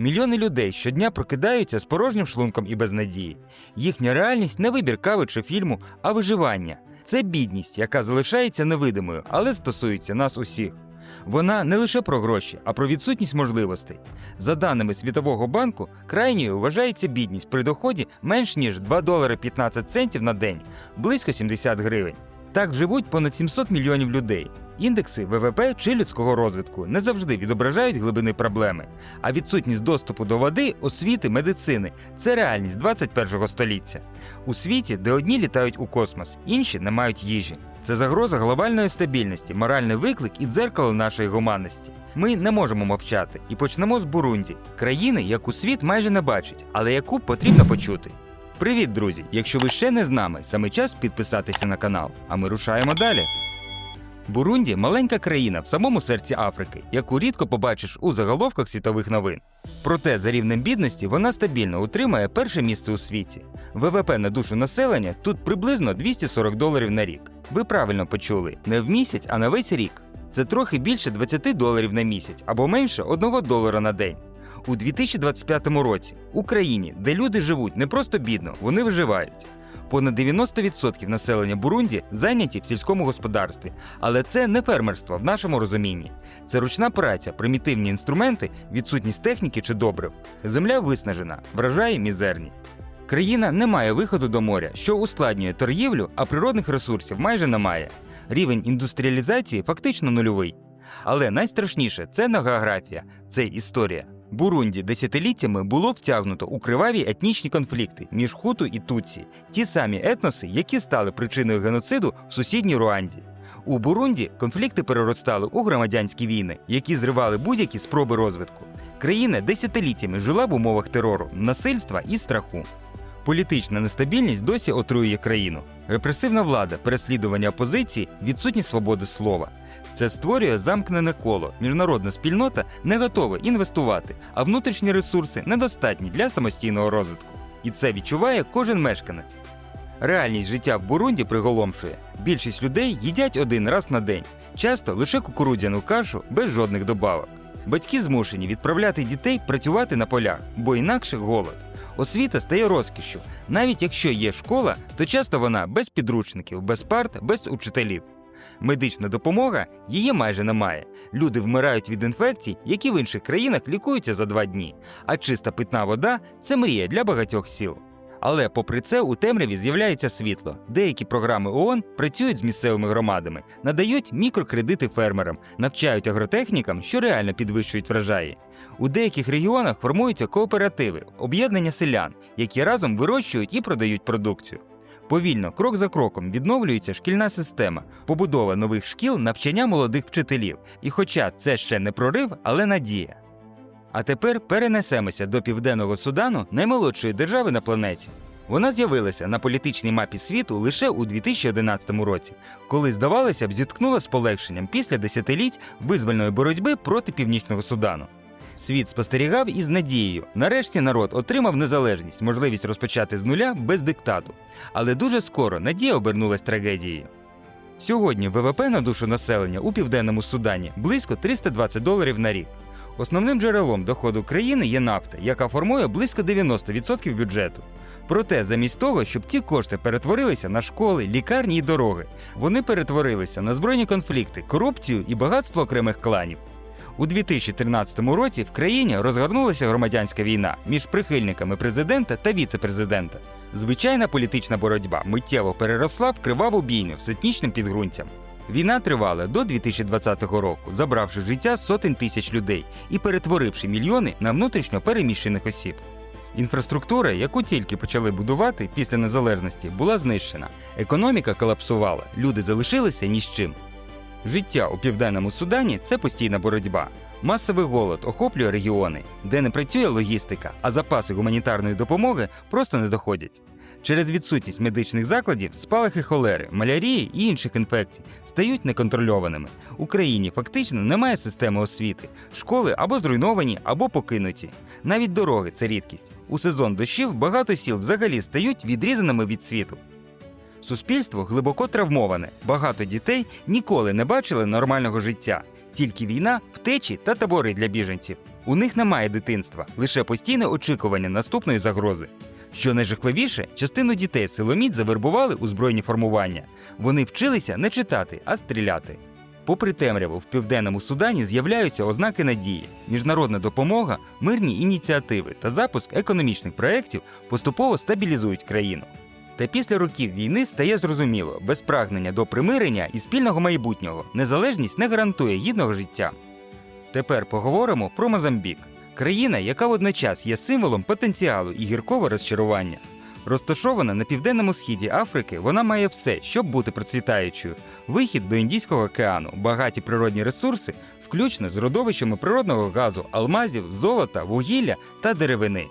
Мільйони людей щодня прокидаються з порожнім шлунком і без надії. Їхня реальність не вибір кави чи фільму, а виживання. Це бідність, яка залишається невидимою, але стосується нас усіх. Вона не лише про гроші, а про відсутність можливостей. За даними Світового банку, крайньою вважається бідність при доході менш ніж 2 долари 15 центів на день, близько 70 гривень. Так живуть понад 700 мільйонів людей. Індекси ВВП чи людського розвитку не завжди відображають глибини проблеми, а відсутність доступу до води, освіти, медицини це реальність 21 століття. У світі, де одні літають у космос, інші не мають їжі. Це загроза глобальної стабільності, моральний виклик і дзеркало нашої гуманності. Ми не можемо мовчати і почнемо з Бурунді, країни, яку світ майже не бачить, але яку потрібно почути. Привіт, друзі! Якщо ви ще не з нами, саме час підписатися на канал, а ми рушаємо далі. Бурунді маленька країна в самому серці Африки, яку рідко побачиш у заголовках світових новин. Проте за рівнем бідності вона стабільно утримує перше місце у світі. ВВП на душу населення тут приблизно 240 доларів на рік. Ви правильно почули, не в місяць, а на весь рік. Це трохи більше 20 доларів на місяць або менше 1 долара на день. У 2025 році Україні, де люди живуть не просто бідно, вони виживають. Понад 90% населення Бурунді зайняті в сільському господарстві, але це не фермерство в нашому розумінні. Це ручна праця, примітивні інструменти, відсутність техніки чи добрив. Земля виснажена, врожаї мізерні. Країна не має виходу до моря, що ускладнює торгівлю, а природних ресурсів майже немає. Рівень індустріалізації фактично нульовий. Але найстрашніше це не географія, це історія. Бурунді десятиліттями було втягнуто у криваві етнічні конфлікти між хуту і туці, ті самі етноси, які стали причиною геноциду в сусідній Руанді. У Бурунді конфлікти переростали у громадянські війни, які зривали будь-які спроби розвитку. Країна десятиліттями жила в умовах терору, насильства і страху. Політична нестабільність досі отруює країну. Репресивна влада, переслідування опозиції, відсутність свободи слова. Це створює замкнене коло. Міжнародна спільнота не готова інвестувати, а внутрішні ресурси недостатні для самостійного розвитку. І це відчуває кожен мешканець. Реальність життя в Бурунді приголомшує. Більшість людей їдять один раз на день, часто лише кукурудзяну кашу без жодних добавок. Батьки змушені відправляти дітей працювати на полях, бо інакше голод. Освіта стає розкішшю. Навіть якщо є школа, то часто вона без підручників, без парт, без учителів. Медична допомога її майже немає. Люди вмирають від інфекцій, які в інших країнах лікуються за два дні. А чиста питна вода це мрія для багатьох сіл. Але попри це у темряві з'являється світло. Деякі програми ООН працюють з місцевими громадами, надають мікрокредити фермерам, навчають агротехнікам, що реально підвищують врожаї. У деяких регіонах формуються кооперативи, об'єднання селян, які разом вирощують і продають продукцію. Повільно, крок за кроком, відновлюється шкільна система, побудова нових шкіл, навчання молодих вчителів. І хоча це ще не прорив, але надія. А тепер перенесемося до південного Судану, наймолодшої держави на планеті. Вона з'явилася на політичній мапі світу лише у 2011 році, коли, здавалося б, зіткнула з полегшенням після десятиліть визвольної боротьби проти північного Судану. Світ спостерігав із надією. Нарешті народ отримав незалежність, можливість розпочати з нуля без диктату. Але дуже скоро надія обернулась трагедією. Сьогодні ВВП на душу населення у південному Судані близько 320 доларів на рік. Основним джерелом доходу країни є нафта, яка формує близько 90% бюджету. Проте, замість того, щоб ті кошти перетворилися на школи, лікарні і дороги, вони перетворилися на збройні конфлікти, корупцію і багатство окремих кланів. У 2013 році в країні розгорнулася громадянська війна між прихильниками президента та віце-президента. Звичайна політична боротьба миттєво переросла в криваву бійню з етнічним підґрунтям. Війна тривала до 2020 року, забравши життя сотень тисяч людей і перетворивши мільйони на внутрішньо переміщених осіб. Інфраструктура, яку тільки почали будувати після незалежності, була знищена. Економіка колапсувала, люди залишилися ні з чим. Життя у південному Судані це постійна боротьба. Масовий голод охоплює регіони, де не працює логістика, а запаси гуманітарної допомоги просто не доходять. Через відсутність медичних закладів спалахи холери, малярії і інших інфекцій стають неконтрольованими. У країні фактично немає системи освіти, школи або зруйновані, або покинуті. Навіть дороги це рідкість. У сезон дощів багато сіл взагалі стають відрізаними від світу. Суспільство глибоко травмоване. Багато дітей ніколи не бачили нормального життя, тільки війна, втечі та табори для біженців. У них немає дитинства, лише постійне очікування наступної загрози. Що найжахливіше, частину дітей силоміць завербували у збройні формування. Вони вчилися не читати, а стріляти. Попри темряву, в південному Судані з'являються ознаки надії. Міжнародна допомога, мирні ініціативи та запуск економічних проєктів поступово стабілізують країну. Та після років війни стає зрозуміло, без прагнення до примирення і спільного майбутнього незалежність не гарантує гідного життя. Тепер поговоримо про Мозамбік. Країна, яка водночас є символом потенціалу і гіркого розчарування. Розташована на південному східі Африки, вона має все, щоб бути процвітаючою: вихід до Індійського океану, багаті природні ресурси, включно з родовищами природного газу, алмазів, золота, вугілля та деревини.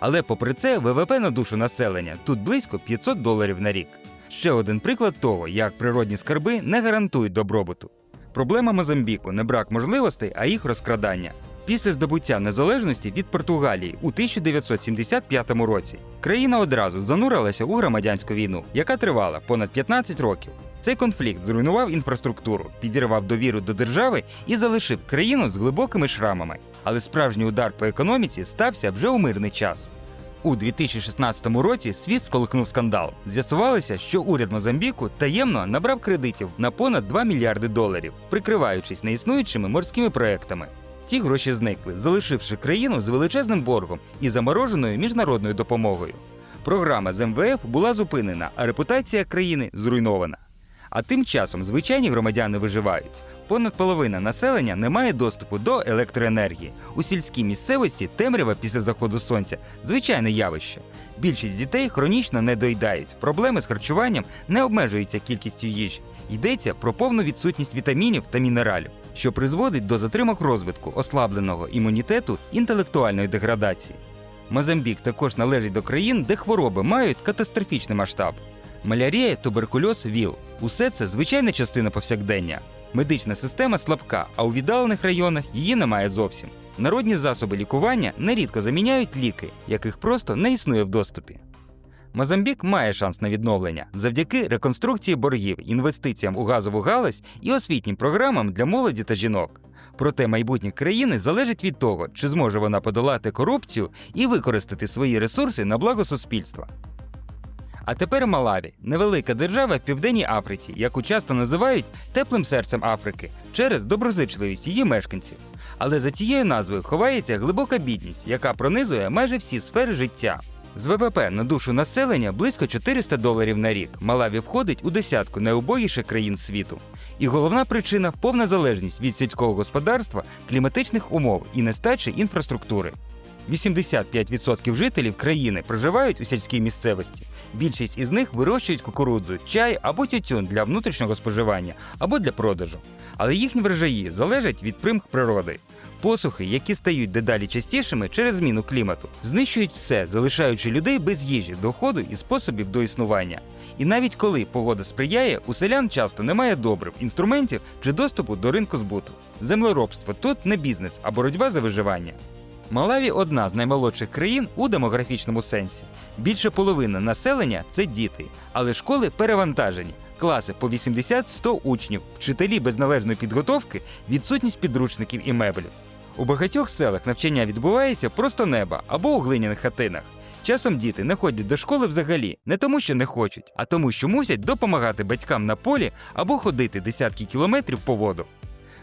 Але попри це, ВВП на душу населення тут близько 500 доларів на рік. Ще один приклад того, як природні скарби не гарантують добробуту. Проблема Мозамбіку не брак можливостей, а їх розкрадання. Після здобуття незалежності від Португалії у 1975 році країна одразу занурилася у громадянську війну, яка тривала понад 15 років. Цей конфлікт зруйнував інфраструктуру, підірвав довіру до держави і залишив країну з глибокими шрамами. Але справжній удар по економіці стався вже у мирний час. У 2016 році світ сколихнув скандал. З'ясувалося, що уряд Мозамбіку таємно набрав кредитів на понад 2 мільярди доларів, прикриваючись неіснуючими морськими проектами. Ті гроші зникли, залишивши країну з величезним боргом і замороженою міжнародною допомогою. Програма з МВФ була зупинена, а репутація країни зруйнована. А тим часом звичайні громадяни виживають. Понад половина населення не має доступу до електроенергії. У сільській місцевості темрява після заходу сонця звичайне явище. Більшість дітей хронічно не доїдають. Проблеми з харчуванням не обмежуються кількістю їжі. Йдеться про повну відсутність вітамінів та мінералів, що призводить до затримок розвитку, ослабленого імунітету, інтелектуальної деградації. Мозамбік також належить до країн, де хвороби мають катастрофічний масштаб. Малярія, туберкульоз, ВІЛ усе це звичайна частина повсякдення. Медична система слабка, а у віддалених районах її немає зовсім. Народні засоби лікування нерідко заміняють ліки, яких просто не існує в доступі. Мозамбік має шанс на відновлення завдяки реконструкції боргів, інвестиціям у газову галузь і освітнім програмам для молоді та жінок. Проте майбутнє країни залежить від того, чи зможе вона подолати корупцію і використати свої ресурси на благо суспільства. А тепер Малаві невелика держава в Південній Африці, яку часто називають теплим серцем Африки через доброзичливість її мешканців. Але за цією назвою ховається глибока бідність, яка пронизує майже всі сфери життя. З ВВП на душу населення близько 400 доларів на рік. Малаві входить у десятку найубогіших країн світу. І головна причина повна залежність від сільського господарства, кліматичних умов і нестачі інфраструктури. 85% жителів країни проживають у сільській місцевості. Більшість із них вирощують кукурудзу, чай або тютюн для внутрішнього споживання або для продажу. Але їхні врожаї залежать від примх природи. Посухи, які стають дедалі частішими через зміну клімату, знищують все, залишаючи людей без їжі, доходу і способів до існування. І навіть коли погода сприяє, у селян часто немає добрив, інструментів чи доступу до ринку збуту. Землеробство тут не бізнес, а боротьба за виживання. Малаві одна з наймолодших країн у демографічному сенсі. Більше половини населення це діти, але школи перевантажені. Класи по 80-100 учнів, вчителі без належної підготовки, відсутність підручників і меблів. У багатьох селах навчання відбувається просто неба або у глиняних хатинах. Часом діти не ходять до школи взагалі не тому, що не хочуть, а тому, що мусять допомагати батькам на полі або ходити десятки кілометрів по воду.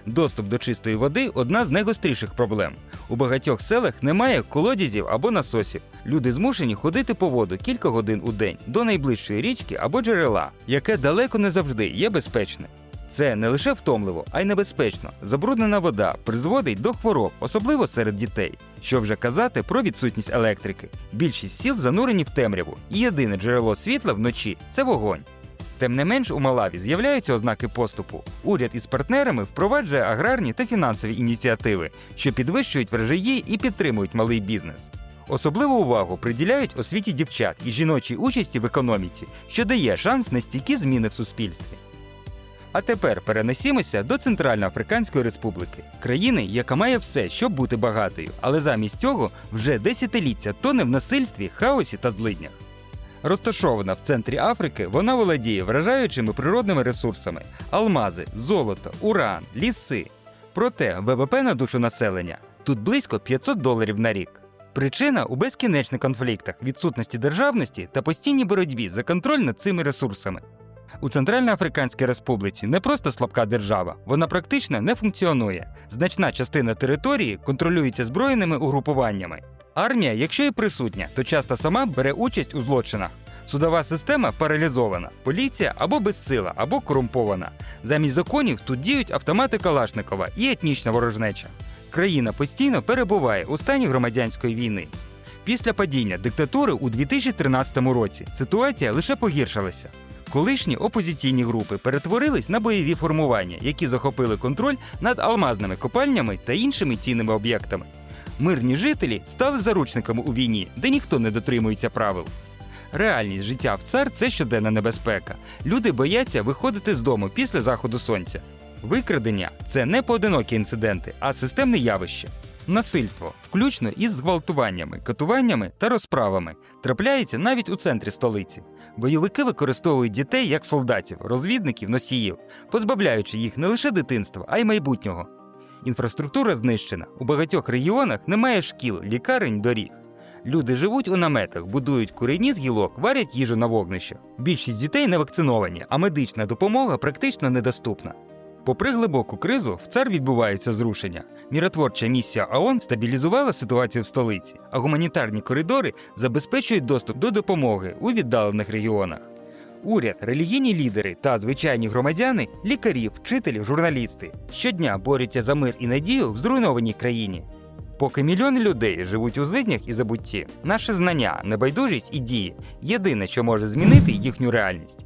Доступ до чистої води одна з найгостріших проблем. У багатьох селах немає колодязів або насосів. Люди змушені ходити по воду кілька годин у день до найближчої річки або джерела, яке далеко не завжди є безпечне. Це не лише втомливо, а й небезпечно. Забруднена вода призводить до хвороб, особливо серед дітей. Що вже казати про відсутність електрики. Більшість сіл занурені в темряву, і єдине джерело світла вночі це вогонь. Тим не менш, у Малаві з'являються ознаки поступу. Уряд із партнерами впроваджує аграрні та фінансові ініціативи, що підвищують врожаї і підтримують малий бізнес. Особливу увагу приділяють освіті дівчат і жіночій участі в економіці, що дає шанс на стійкі зміни в суспільстві. А тепер перенесімося до Центральноафриканської Республіки, країни, яка має все, щоб бути багатою, але замість цього вже десятиліття тоне в насильстві, хаосі та злиднях. Розташована в центрі Африки, вона володіє вражаючими природними ресурсами: алмази, золото, уран, ліси. Проте ВВП на душу населення Тут близько 500 доларів на рік. Причина у безкінечних конфліктах, відсутності державності та постійній боротьбі за контроль над цими ресурсами. У Центральноафриканській Республіці не просто слабка держава, вона практично не функціонує. Значна частина території контролюється збройними угрупуваннями. Армія, якщо і присутня, то часто сама бере участь у злочинах. Судова система паралізована, поліція або безсила, або корумпована. Замість законів тут діють автомати Калашникова і етнічна ворожнеча. Країна постійно перебуває у стані громадянської війни. Після падіння диктатури у 2013 році ситуація лише погіршилася. Колишні опозиційні групи перетворились на бойові формування, які захопили контроль над алмазними копальнями та іншими цінними об'єктами. Мирні жителі стали заручниками у війні, де ніхто не дотримується правил. Реальність життя в цар це щоденна небезпека. Люди бояться виходити з дому після заходу сонця. Викрадення це не поодинокі інциденти, а системне явище. Насильство, включно із зґвалтуваннями, катуваннями та розправами, трапляється навіть у центрі столиці. Бойовики використовують дітей як солдатів, розвідників, носіїв, позбавляючи їх не лише дитинства, а й майбутнього. Інфраструктура знищена. У багатьох регіонах немає шкіл, лікарень, доріг. Люди живуть у наметах, будують курені з гілок, варять їжу на вогнищах. Більшість дітей не вакциновані, а медична допомога практично недоступна. Попри глибоку кризу, в цар відбувається зрушення. Міротворча місія ООН стабілізувала ситуацію в столиці, а гуманітарні коридори забезпечують доступ до допомоги у віддалених регіонах. Уряд, релігійні лідери та звичайні громадяни, лікарі, вчителі, журналісти щодня борються за мир і надію в зруйнованій країні. Поки мільйони людей живуть у злиднях і забутті, наше знання, небайдужість і дії єдине, що може змінити їхню реальність.